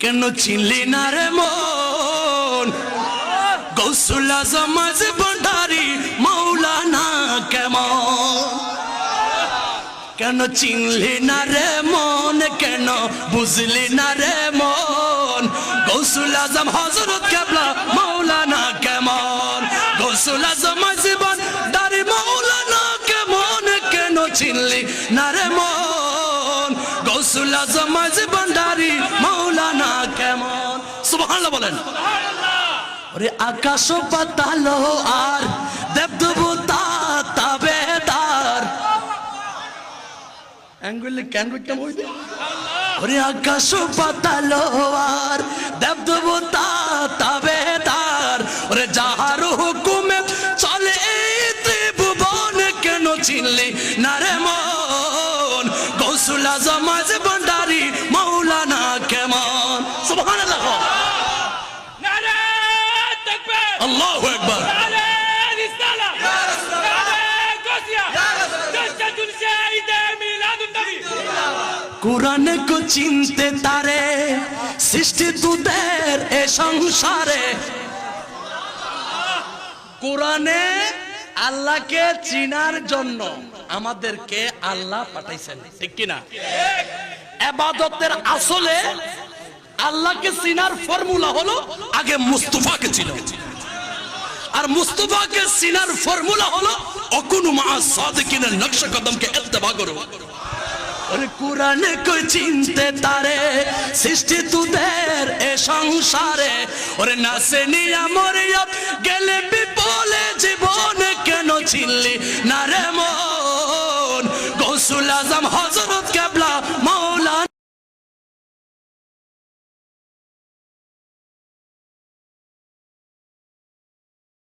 কেন চিনলি না রে মন? গৌসুল আজ ভণ্ডারি মৌলানা কেমন? কেন চিনলি না রে মন? কেন বুঝলি না রে মন? গৌসুল আজম হজরত কেবলা, মৌলানা কেমন? গৌসুল আজম জীবন দারি মৌলানা কেমন? কেন চিনলি না রে মন? গৌসুল আজম জীবন দারি কেমন? সুবহানাল্লাহ বলেন। ওরে আকাশ পাতাল আর দেবদেবতা তাবেদার অ্যাঙ্গুলে ওরে আকাশ পাতাল আর দেবদেবতা তাবেদার ওরে যাহার হুকুমে চলে ত্রিভুবন কেন চিনলি না রে মন? গৌসুল আজম মিলাদুন নবী কোরআন কো চিনতে তারে, সৃষ্টি তুদের এ সংসারে। কোরআনে আল্লাহকে চিনার জন্য আমাদেরকে আল্লাহ পাঠাইছেন, ঠিক কিনা? এবাদতের আসলে আল্লাহকে চিনার ফর্মুলা হলো আগে মুস্তফাকে চিনো। আর মুস্তফাকে সিনার ফর্মুলা হলো অকুনু মা সাদিকিনের নকশা কদমকে ইত্তেবা করো কোরআনে কই চিনতে তারে, সৃষ্টি তুদের এ সংসারে। ওরে নাসে নিয়া মরিয়ত গেলে বিপলে জীবন কেন চিনলি